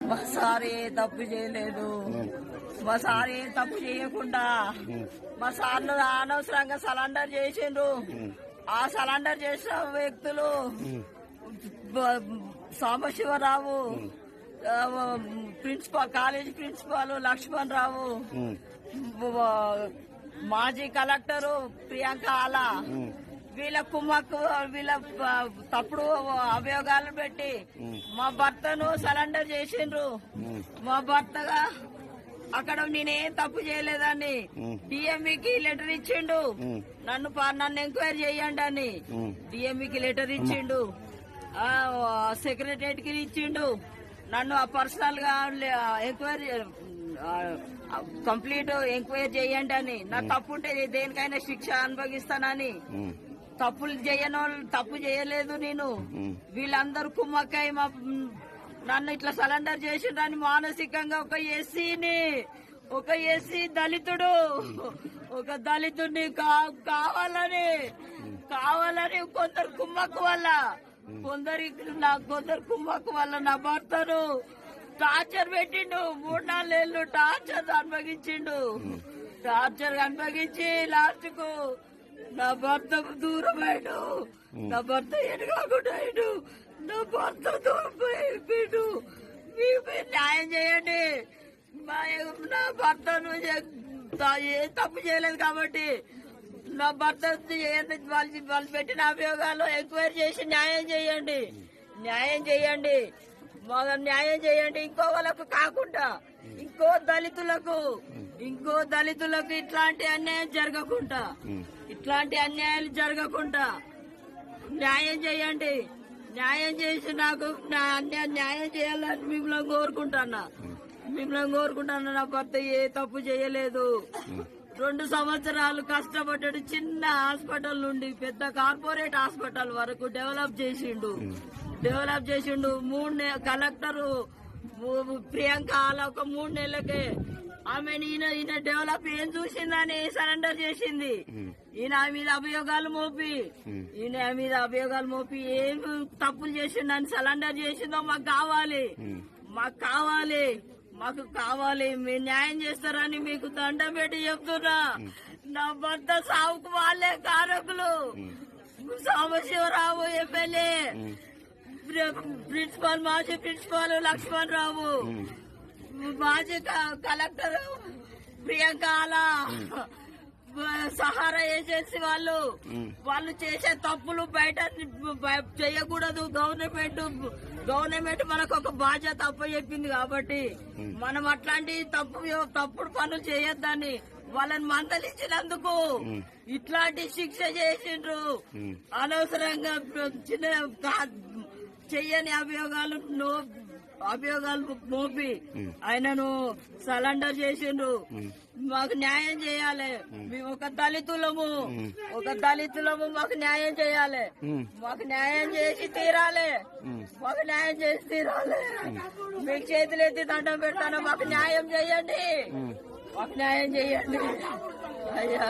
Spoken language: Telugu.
మా సార్ ఏ తప్పు చేయలేదు. మా సార్ ఏ తప్పు చేయకుండా మా సార్లు అనవసరంగా సలండర్ చేసిండ్రు. ఆ సలండర్ చేసిన వ్యక్తులు Sambasivarao principal college principal Lakshman Rao మాజీ కలెక్టరు ప్రియాంక ఆలా వీళ్ళ కుమ్మక్కు వీళ్ళ తప్పుడు అభియోగాలు పెట్టి మా భర్తను సరెండర్ చేసిండ్రు. మా భర్తగా అక్కడ నేనేం తప్పు చేయలేదని డిఎంఈకి లెటర్ ఇచ్చిండు. నన్ను నన్ను ఎంక్వైరీ చేయండి అని. డిఎంఈకి లెటర్ ఇచ్చిండు. సెక్రటరియట్కి ఇచ్చిండు. నన్ను పర్సనల్గా ఎంక్వైరీ కంప్లీట్ ఎంక్వైరీ చేయండి అని. నా తప్పు ఉంటే దేనికైనా శిక్ష అనుభవిస్తానని. తప్పులు చేయని తప్పు చేయలేదు నేను. వీళ్ళందరూ కుమ్మక్కై మా నన్ను ఇట్లా సరెండర్ చేసిండ్రని మానసికంగా ఒక ఎస్సీని ఒక ఎస్సీ దళితుడు ఒక దళితుడిని కావాలని కావాలని కొందరు కుమ్మక్కు వల్ల కొందరికి నా కొందరు కుమ్మక్కు వల్ల నా భర్తను టార్చర్ పెట్టిండు. మూడు నాలుగేళ్ళు టార్చర్ అనుభవించిండు. టార్చర్ అనుభవించి లాస్ట్కు నా భర్త దూరం అయ్యాడు నా భర్త ఎనగాకుండా అయ్యాడు నా భర్త దూరం అయిపోయాడు మీరు న్యాయం చేయండి. మా నా భర్తను ఏ తప్పు చేయలేదు కాబట్టి నా భర్త వాళ్ళు వాళ్ళు పెట్టిన అభియోగాలు ఎంక్వైరీ చేసి న్యాయం చేయండి. న్యాయం చేయండి. మాకు న్యాయం చేయండి. ఇంకో వాళ్ళకు కాకుండా ఇంకో దళితులకు ఇంకో దళితులకు ఇట్లాంటి అన్యాయం జరగకుండా ఇట్లాంటి అన్యాయాలు జరగకుండా న్యాయం చేయండి. న్యాయం చేసి నాకు అన్యాయం న్యాయం చేయాలని మిమ్మల్ని కోరుకుంటున్నా మిమ్మల్ని కోరుకుంటాను? నా భర్త ఏ తప్పు చేయలేదు. రెండు సంవత్సరాలు కష్టపడ్డాడు. చిన్న హాస్పిటల్ నుండి పెద్ద కార్పొరేట్ హాస్పిటల్ వరకు డెవలప్ చేసిండు. డెవలప్ చేసిండు. మూడు నె- కలెక్టరు ప్రియాంక అలా ఒక మూడు నెలలకే. ఆమె ఈయన ఈయన డెవలప్ ఏం చూసిందని సరెండర్ చేసింది. ఈయన మీద అభియోగాలు మోపి. ఈయన మీద అభియోగాలు మోపి ఏం తప్పులు చేసిండని సరెండర్ చేసిందో మాకు కావాలి. మాకు కావాలి. మాకు కావాలి. మీరు న్యాయం చేస్తారని మీకు దండం పెట్టి చెప్తున్నా. నా భర్త సావుకు వాళ్ళే కారకులు. సాంబశివరావు ఎమ్మెల్యే. ప్రిన్సిపాల్ మాజీ ప్రిన్సిపాల్ లక్ష్మణ్ రావు. మాజీ కలెక్టర్ ప్రియాంక ఆలా సహారా ఏజెన్సీ వాళ్ళు. వాళ్ళు చేసే తప్పులు బయట బయ- చేయకూడదు. గవర్నమెంట్ గవర్నమెంట్ మనకు ఒక బాధ్యత అప్ప చెప్పింది కాబట్టి మనం అట్లాంటి తప్పు తప్పుడు పనులు చేయొద్దని వాళ్ళని మందలించినందుకు ఇట్లాంటి శిక్ష చేసిండ్రు. అనవసరంగా చిన్న చెయ్యని అభియోగాలు అభియోగాలు మోపి. ఆయనను సరెండర్ చేసిండ్రు. మాకు న్యాయం చేయాలి. మేము ఒక దళితులము. ఒక దళితులము మాకు న్యాయం చేయాలి. మాకు న్యాయం చేసి తీరాలి. మాకు న్యాయం చేసి తీరాలి. మీకు చేతులు ఎత్తి దండం పెడతాను. మాకు న్యాయం చేయండి. మాకు న్యాయం చేయండి. అయ్యా.